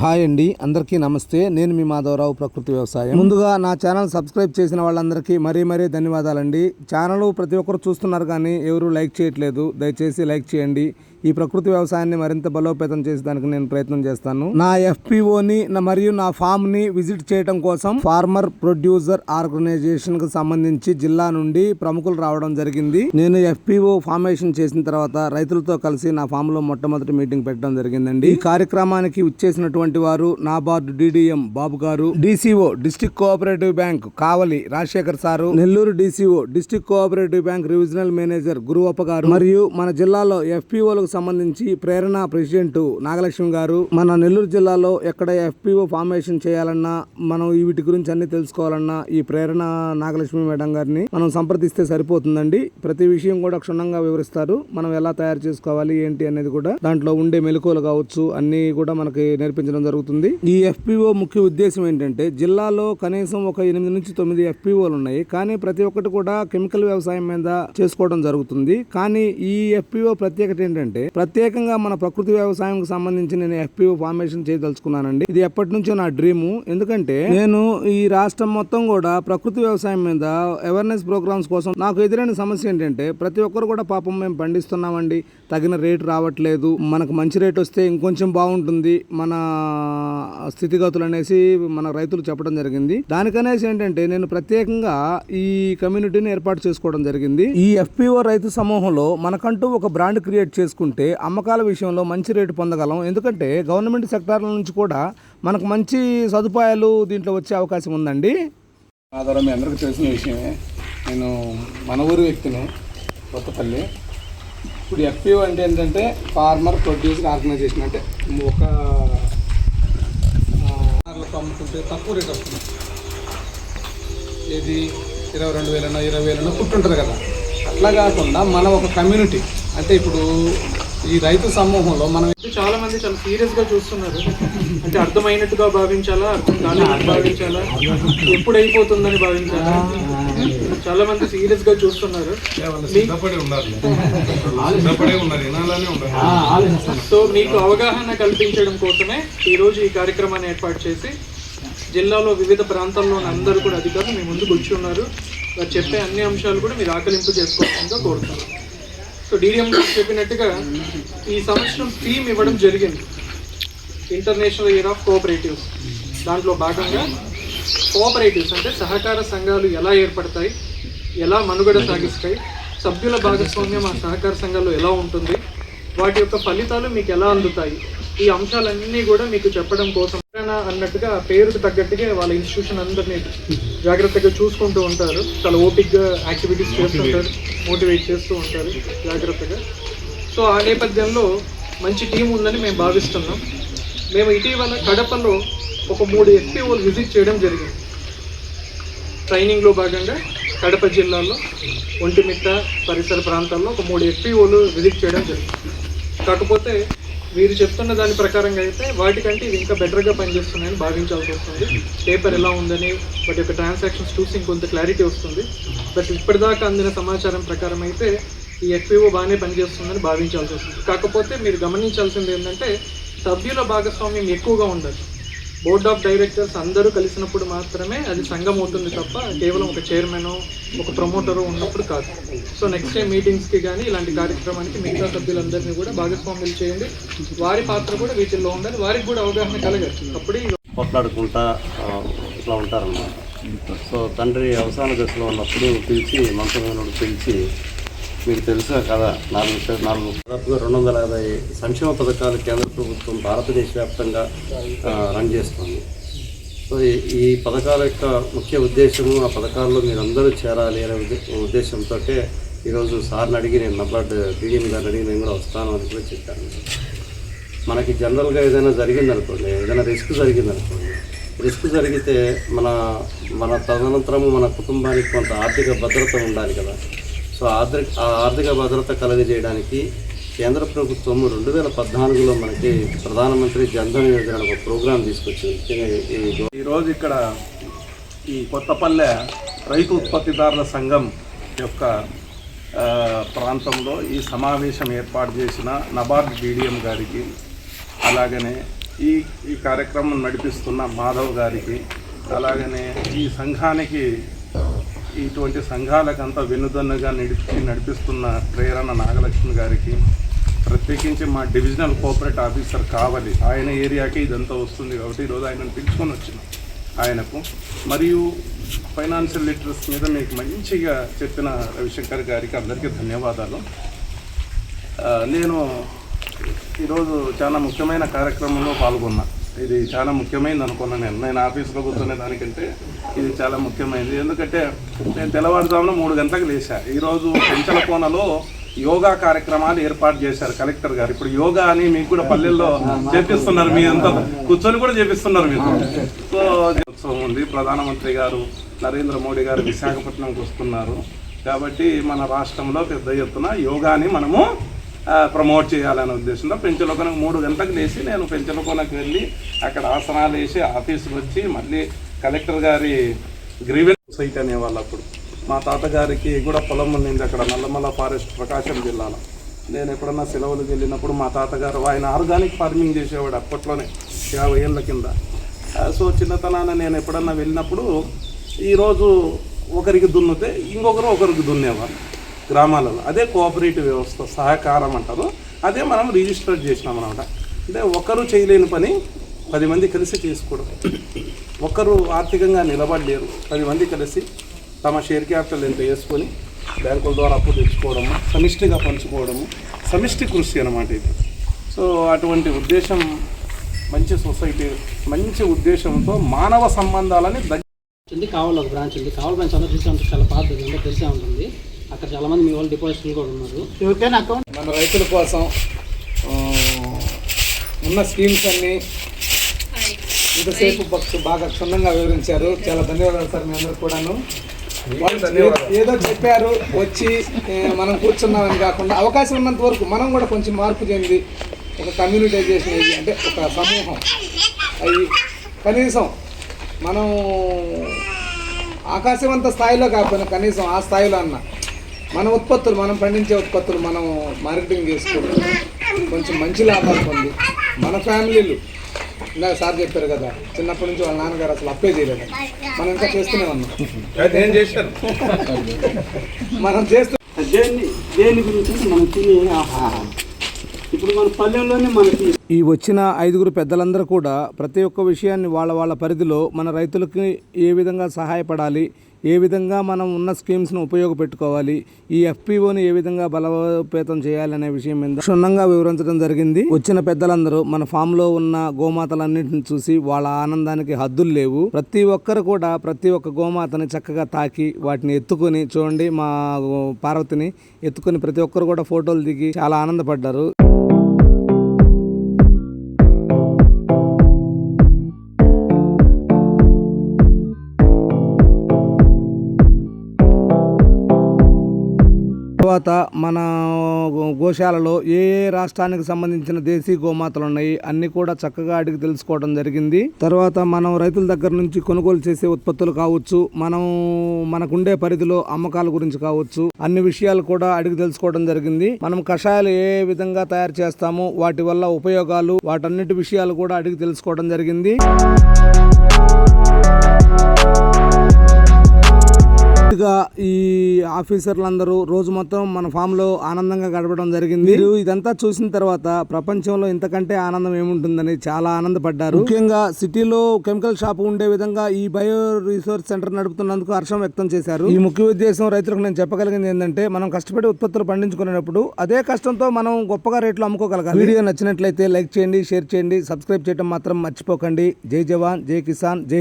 Hi అండి అందరికీ నమస్తే. నేను మీ మాధవరావు ప్రకృతి వ్యవసాయం. ముందుగా నా ఛానల్ సబ్స్క్రైబ్ చేసిన వాళ్ళందరికీ మరీ మరీ ధన్యవాదాలండి. ఛానల్ ప్రతి ఒక్కరు చూస్తున్నారు కానీ ఎవరు లైక్ చేయట్లేదు దయచేసి లైక్ చేయండి. ఈ ప్రకృతి వ్యవసాయాన్ని మరింత బలోపేతం చేసేదానికి నేను ప్రయత్నం చేస్తాను. నా ఎఫ్పిఓని మరియు నా ఫామ్ని విజిట్ చేయడం కోసం ఫార్మర్ ప్రొడ్యూసర్ ఆర్గనైజేషన్కు సంబంధించి జిల్లా నుండి ప్రముఖులు రావడం జరిగింది. నేను ఎఫ్పిఓ ఫార్మేషన్ చేసిన తర్వాత రైతులతో కలిసి నా ఫామ్లో మొట్టమొదటి మీటింగ్ పెట్టడం జరిగిందండి. ఈ కార్యక్రమానికి ఇచ్చేసినటువంటి వారు నాబార్డు డిడిఎం బాబు గారు DCO district cooperative bank Kavali Rajasekhar sir Nellore DCO district cooperative bank regional manager Guruvappa గారు మరియు మన జిల్లాలో ఎఫ్పిఓలకు సంబంధించి ప్రేరణ ప్రెసిడెంట్ నాగలక్ష్మి గారు మన నెల్లూరు జిల్లాలో ఎక్కడ ఎఫ్పిఓ ఫార్మేషన్ చేయాలన్నా మనం వీటి గురించి అన్ని తెలుసుకోవాలన్నా ఈ ప్రేరణ నాగలక్ష్మి మేడం గారిని మనం సంప్రదిస్తే సరిపోతుందండి. ప్రతి విషయం కూడా క్షుణ్ణంగా వివరిస్తారు. మనం ఎలా తయారు చేసుకోవాలి ఏంటి అనేది కూడా దాంట్లో ఉండే మెలకువలు కావచ్చు అన్ని కూడా మనకి నేర్పించడం జరుగుతుంది. ఈ ఎఫ్పిఓ ముఖ్య ఉద్దేశం ఏంటంటే జిల్లాలో కనీసం ఒక ఎనిమిది నుంచి తొమ్మిది ఎఫ్పిఓలు ఉన్నాయి. కానీ ప్రతి ఒక్కటి కూడా కెమికల్ వ్యవసాయం మీద చేసుకోవడం జరుగుతుంది. కానీ ఈ ఎఫ్పిఓ ప్రత్యేకత ఏంటంటే ప్రత్యేకంగా మన ప్రకృతి వ్యవసాయంకు సంబంధించి నేను ఎఫ్పిఓ ఫార్మేషన్ చేయదలుచుకున్నానండి. ఇది ఎప్పటి నుంచో నా డ్రీము. ఎందుకంటే నేను ఈ రాష్ట్రం మొత్తం కూడా ప్రకృతి వ్యవసాయం మీద అవేర్నెస్ ప్రోగ్రామ్స్ కోసం నాకు ఎదురైన సమస్య ఏంటంటే ప్రతి ఒక్కరు కూడా పాపం మేము పండిస్తున్నామండి. తగిన రేటు రావట్లేదు. మనకు మంచి రేట్ వస్తే ఇంకొంచెం బాగుంటుంది. మన స్థితిగతులు అనేసి మన రైతులు చెప్పడం జరిగింది. దానికనేసి ఏంటంటే నేను ప్రత్యేకంగా ఈ కమ్యూనిటీని ఏర్పాటు చేసుకోవడం జరిగింది. ఈ ఎఫ్పిఓ రైతు సమూహంలో మనకంటూ ఒక బ్రాండ్ క్రియేట్ చేసుకుంటే అమ్మకాల విషయంలో మంచి రేటు పొందగలం. ఎందుకంటే గవర్నమెంట్ సెక్టార్ల నుంచి కూడా మనకు మంచి సదుపాయాలు దీంట్లో వచ్చే అవకాశం ఉందండి. ఆధారం మీ అందరికీ తెలిసిన విషయమే. నేను మన ఊరి వ్యక్తిని కొత్తపల్లి. ఇప్పుడు ఎఫ్పిఓ అంటే ఏంటంటే ఫార్మర్ ప్రొడ్యూసర్ ఆర్గనైజేషన్ అంటే ఒక అమ్ముకుంటే తక్కువ రేట్ వస్తుంది. ఏది ఇరవై రెండు వేలనో ఇరవై వేలనో కుట్టుంటుంది కదా. అట్లా కాకుండా మనం ఒక కమ్యూనిటీ అంటే ఇప్పుడు ఈ రైతు సమూహంలో మనం చాలా మంది చాలా సీరియస్గా చూస్తున్నారు. అంటే అర్థమైనట్టుగా భావించాలా అర్థం కాలేదని భావించాలా? ఎప్పుడు అయిపోతుందని భావించాలా? చాలా మంది సీరియస్గా చూస్తున్నారు. సిద్ధపడి ఉన్నారు సిద్ధపడే ఉన్నారు వినాలనే ఉన్నారు. సో మీకు అవగాహన కల్పించడం కోసమే ఈ రోజు ఈ కార్యక్రమాన్ని ఏర్పాటు చేసి జిల్లాలో వివిధ ప్రాంతాల్లో ఉన్న అందరూ కూడా అధికారులు మీ ముందుకు వచ్చి ఉన్నారు. వారు చెప్పే అన్ని అంశాలు కూడా మీరు ఆకలింపు చేసుకోవాల్సిందిగా కోరుతున్నారు సో డీడీఎం చెప్పినట్టుగా ఈ సంవత్సరం థీమ్ ఇవ్వడం జరిగింది. ఇంటర్నేషనల్ ఇయర్ ఆఫ్ కోఆపరేటివ్స్ దాంట్లో భాగంగా కోఆపరేటివ్స్ అంటే సహకార సంఘాలు ఎలా ఏర్పడతాయి ఎలా మనుగడ సాగిస్తాయి సభ్యుల భాగస్వామ్యం ఆ సహకార సంఘాల్లో ఎలా ఉంటుంది వాటి యొక్క ఫలితాలు మీకు ఎలా అందుతాయి ఈ అంశాలన్నీ కూడా మీకు చెప్పడం కోసం అన్నట్టుగా పేరుకు తగ్గట్టుగా వాళ్ళ ఇన్స్టిట్యూషన్ అందరినీ జాగ్రత్తగా చూసుకుంటూ ఉంటారు. చాలా ఓపిక్గా యాక్టివిటీస్ చేస్తుంటారు. మోటివేట్ చేస్తూ ఉంటారు జాగ్రత్తగా. సో ఆ నేపథ్యంలో మంచి టీం ఉందని మేము భావిస్తున్నాం. మేము ఇటీవల కడపలో ఒక మూడు ఎఫ్పిఓలు విజిట్ చేయడం జరిగింది. ట్రైనింగ్లో భాగంగా కడప జిల్లాలో ఒంటిమిట్ట పరిసర ప్రాంతాల్లో ఒక మూడు ఎఫ్పిఓలు విజిట్ చేయడం జరిగింది. కాకపోతే వీరు చెప్తున్న దాని ప్రకారంగా అయితే వాటికంటే ఇది ఇంకా బెటర్గా పనిచేస్తున్నాయని భావించాల్సి వస్తుంది. పేపర్ ఎలా ఉందని వాటి యొక్క ట్రాన్సాక్షన్స్ చూసి ఇంకొంత క్లారిటీ వస్తుంది. బట్ ఇప్పటిదాకా అందిన సమాచారం ప్రకారం అయితే ఈ ఎఫ్పిఓ బాగానే పనిచేస్తుందని భావించాల్సి వస్తుంది. కాకపోతే మీరు గమనించాల్సింది ఏంటంటే సభ్యుల భాగస్వామ్యం ఎక్కువగా ఉండదు బోర్డ్ ఆఫ్ డైరెక్టర్స్ అందరూ కలిసినప్పుడు మాత్రమే అది సంఘం అవుతుంది తప్ప కేవలం ఒక చైర్మన్ ఒక ప్రమోటరు ఉన్నప్పుడు కాదు. సో నెక్స్ట్ టైం మీటింగ్స్కి కానీ ఇలాంటి కార్యక్రమానికి మిగతా సభ్యులందరినీ కూడా భాగస్వామ్యం చేయండి. వారి పాత్ర కూడా వీటిల్లో ఉండాలి. వారికి కూడా అవగాహన కలగాలి. అప్పుడే మాట్లాడుకుంటా కొట్లాడుకుంటా ఇట్లా ఉంటారన్నమాట. సో తండ్రి అవసాన దశలో ఉన్నప్పుడు పిలిచి మంత్రులను పిలిచి మీకు తెలుసా కదా నాలుగు నాలుగు దాదాపుగా రెండు వందల యాభై సంక్షేమ పథకాలు కేంద్ర ప్రభుత్వం భారతదేశ వ్యాప్తంగా రన్ చేస్తుంది. సో ఈ- పథకాల యొక్క ముఖ్య ఉద్దేశము ఆ పథకాల్లో మీరు అందరూ చేరాలి అనే ఉద్దేశంతో ఈరోజు సార్ని అడిగి నేను నబార్డ్ బీడీఎం గారిని అడిగి నేను కూడా వస్తాను అని కూడా చెప్పాను. మనకి జనరల్గా ఏదైనా జరిగిందనుకోండి ఏదైనా రిస్క్ జరిగిందనుకోండి రిస్క్ జరిగితే మన మన తదనంతరము మన కుటుంబానికి కొంత ఆర్థిక భద్రత ఉండాలి కదా. సో ఆర్థిక ఆ ఆర్థిక భద్రత కలుగజేయడానికి కేంద్ర ప్రభుత్వం రెండు వేల పద్నాలుగులో మనకి ప్రధానమంత్రి జన్ధన్ యోజన ఒక ప్రోగ్రాం తీసుకొచ్చింది. ఈరోజు ఇక్కడ ఈ కొత్తపల్లె రైతు ఉత్పత్తిదారుల సంఘం యొక్క ప్రాంతంలో ఈ సమావేశం ఏర్పాటు చేసిన నబార్డ్ బీడిఎం గారికి అలాగనే ఈ ఈ కార్యక్రమం నడిపిస్తున్న మాధవ్ గారికి అలాగనే ఈ సంఘానికి ఇటువంటి సంఘాలకంతా వెన్నుదన్నుగా నడిపి నడిపిస్తున్న ప్రేరణ నాగలక్ష్మి గారికి ప్రత్యేకించి మా డివిజనల్ కోఆపరేట్ ఆఫీసర్ కావాలి ఆయన ఏరియాకి ఇదంతా వస్తుంది కాబట్టి ఈరోజు ఆయనను పిలుచుకొని వచ్చినాం ఆయనకు. మరియు ఫైనాన్షియల్ లిటరస్ మీద మీకు మంచిగా చెప్పిన రవిశంకర్ గారికి అందరికీ ధన్యవాదాలు. నేను ఈరోజు చాలా ముఖ్యమైన కార్యక్రమంలో పాల్గొన్నాను ఇది చాలా ముఖ్యమైనది అనుకున్నాను నేను. నేను ఆఫీస్లో కూర్చునే దానికంటే ఇది చాలా ముఖ్యమైనది ఎందుకంటే నేను తెల్లవారుజామున మూడు గంటలకు లేచా ఈరోజు పెంచల కోనలో యోగా కార్యక్రమాలు ఏర్పాటు చేశారు కలెక్టర్ గారు. ఇప్పుడు యోగా అని మీకు కూడా పల్లెల్లో చేపిస్తున్నారు మీ అంతా కూర్చొని కూడా చేపిస్తున్నారు మీకు సో ఉత్సవం ఉంది. ప్రధానమంత్రి గారు నరేంద్ర మోడీ గారు విశాఖపట్నంకి వస్తున్నారు. కాబట్టి మన రాష్ట్రంలో పెద్ద ఎత్తున యోగాని మనము ప్రమోట్ చేయాలనే ఉద్దేశంలో పెంచలకొనకు మూడు గంటలకు లేచి నేను పెంచలకొనకు వెళ్ళి అక్కడ ఆసనాలు వేసి ఆఫీస్కి వచ్చి మళ్ళీ కలెక్టర్ గారి గ్రీవెన్స్ సైట్ అనేవాళ్ళు అప్పుడు మా తాతగారికి కూడా పొలం ఉండింది అక్కడ నల్లమల్ల ఫారెస్ట్ ప్రకాశం జిల్లాలో. నేను ఎప్పుడన్నా సెలవులకు వెళ్ళినప్పుడు మా తాతగారు ఆయన ఆర్గానిక్ ఫార్మింగ్ చేసేవాడు అప్పట్లోనే యాభై ఏళ్ళ కింద. సో చిన్నతనాన నేను ఎప్పుడన్నా వెళ్ళినప్పుడు ఈరోజు ఒకరికి దున్నితే ఇంకొకరు ఒకరికి దున్నేవారు. గ్రామాలలో. అదే కోఆపరేటివ్ వ్యవస్థ సహకారం అంటారు. అదే మనం రిజిస్టర్ చేసినాం అనమాట అంటే ఒకరు చేయలేని పని పది మంది కలిసి చేసుకోవడం. ఒకరు ఆర్థికంగా నిలబడలేరు. పది మంది కలిసి తమ షేర్ క్యాపిటల్ ఎంత వేసుకొని బ్యాంకుల ద్వారా అప్పు తెచ్చుకోవడము సమిష్టిగా పంచుకోవడము సమిష్టి కృషి అనమాట ఇది. సో అటువంటి ఉద్దేశం మంచి సొసైటీ మంచి ఉద్దేశంతో మానవ సంబంధాలని దగ్గర ఉంది కావాలి ఒక బ్రాంచ్ ఉంది. కావాలి బ్రాంచ్ అందరూ చూసే ఉంటుంది చాలా పాత తెలిసే ఉంటుంది. అక్కడ చాలా మంది మీ వాళ్ళు డిపాజిట్లు కూడా ఉన్నారు. మన రైతుల కోసం ఉన్న స్కీమ్స్ అన్ని ఇంతసేపు భక్తు బాగా క్షుణ్ణంగా వివరించారు. చాలా ధన్యవాదాలు సార్ మీ అందరికి కూడాను. ఏదో చెప్పారు వచ్చి మనం కూర్చున్నామని కాకుండా అవకాశం ఉన్నంత వరకు మనం కూడా కొంచెం మార్పు చెంది ఒక కమ్యూనిటైజేషన్ అయ్యి అంటే ఒక సమూహం. అయ్యి కనీసం మనం ఆకాశవంత స్థాయిలో కాకపోయినా కనీసం ఆ స్థాయిలో అన్న మన ఉత్పత్తులు మనం పండించే ఉత్పత్తులు మనం మార్కెటింగ్ చేసుకుని కొంచెం మంచి లాభాలు పొంది. మన ఫ్యామిలీలు ఇందాక సార్ చెప్పారు కదా చిన్నప్పటి నుంచి వాళ్ళ నాన్నగారు అసలు అప్పే చేయలేదు. మనం ఇంకా చేస్తూనే ఉన్నాం. మనం చేస్తూ దేని దేని గురించి మనం తినే ఆహారం. ఇప్పుడు మన పల్లెల్లోనే మనకి ఈ వచ్చిన ఐదుగురు పెద్దలందరూ కూడా ప్రతి ఒక్క విషయాన్ని వాళ్ళ వాళ్ళ పరిధిలో మన రైతులకి ఏ విధంగా సహాయపడాలి ఏ విధంగా మనం ఉన్న స్కీమ్స్ను ఉపయోగపెట్టుకోవాలి? ఈ ఎఫ్పిఓని ఏ విధంగా బలోపేతం చేయాలనే విషయం మీద క్షుణ్ణంగా వివరించడం జరిగింది. వచ్చిన పెద్దలందరూ మన ఫామ్లో ఉన్న గోమాతలన్నింటిని చూసి వాళ్ళ ఆనందానికి హద్దులు లేవు. ప్రతి ఒక్కరు కూడా ప్రతి ఒక్క గోమాతని చక్కగా తాకి వాటిని ఎత్తుకొని చూడండి మా పార్వతిని ఎత్తుకొని ప్రతి ఒక్కరు కూడా ఫోటోలు దిగి చాలా ఆనందపడ్డారు. తర్వాత మన గోశాలలో ఏ ఏ రాష్ట్రానికి సంబంధించిన దేశీ గోమాతలు ఉన్నాయి అన్ని కూడా చక్కగా అడిగి తెలుసుకోవడం జరిగింది. తర్వాత మనం రైతుల దగ్గర నుంచి కొనుగోలు చేసే ఉత్పత్తులు కావచ్చు మనం మనకుండే పరిధిలో అమ్మకాల గురించి కావచ్చు అన్ని విషయాలు కూడా అడిగి తెలుసుకోవడం జరిగింది. మనం కషాయాలు ఏ విధంగా తయారు చేస్తామో వాటి వల్ల ఉపయోగాలు వాటన్నిటి విషయాలు కూడా అడిగి తెలుసుకోవడం జరిగింది. గా ఈ ఆఫీసర్లందరూ రోజు మొత్తం మన ఫామ్లో ఆనందంగా గడపడం జరిగింది. మీరు ఇదంతా చూసిన తర్వాత ప్రపంచంలో ఇంతకంటే ఆనందం ఏముంటుందని చాలా ఆనందపడ్డారు. ముఖ్యంగా సిటీలో కెమికల్ షాప్ ఉండే విధంగా ఈ బయో రీసోర్స్ సెంటర్ నడుపుతున్నందుకు హర్షం వ్యక్తం చేశారు. ఈ ముఖ్య ఉద్దేశం రైతులకు నేను చెప్పగలిగింది ఏంటంటే మనం కష్టపడి ఉత్పత్తులు పండించుకునేటప్పుడు అదే కష్టంతో మనం గొప్పగా రేట్లు అమ్ముకోగలగాలి. వీడియో నచ్చినట్లయితే లైక్ చేయండి షేర్ చేయండి సబ్స్క్రైబ్ చేయడం మాత్రం మర్చిపోకండి. జై జవాన్ జై కిసాన్ జై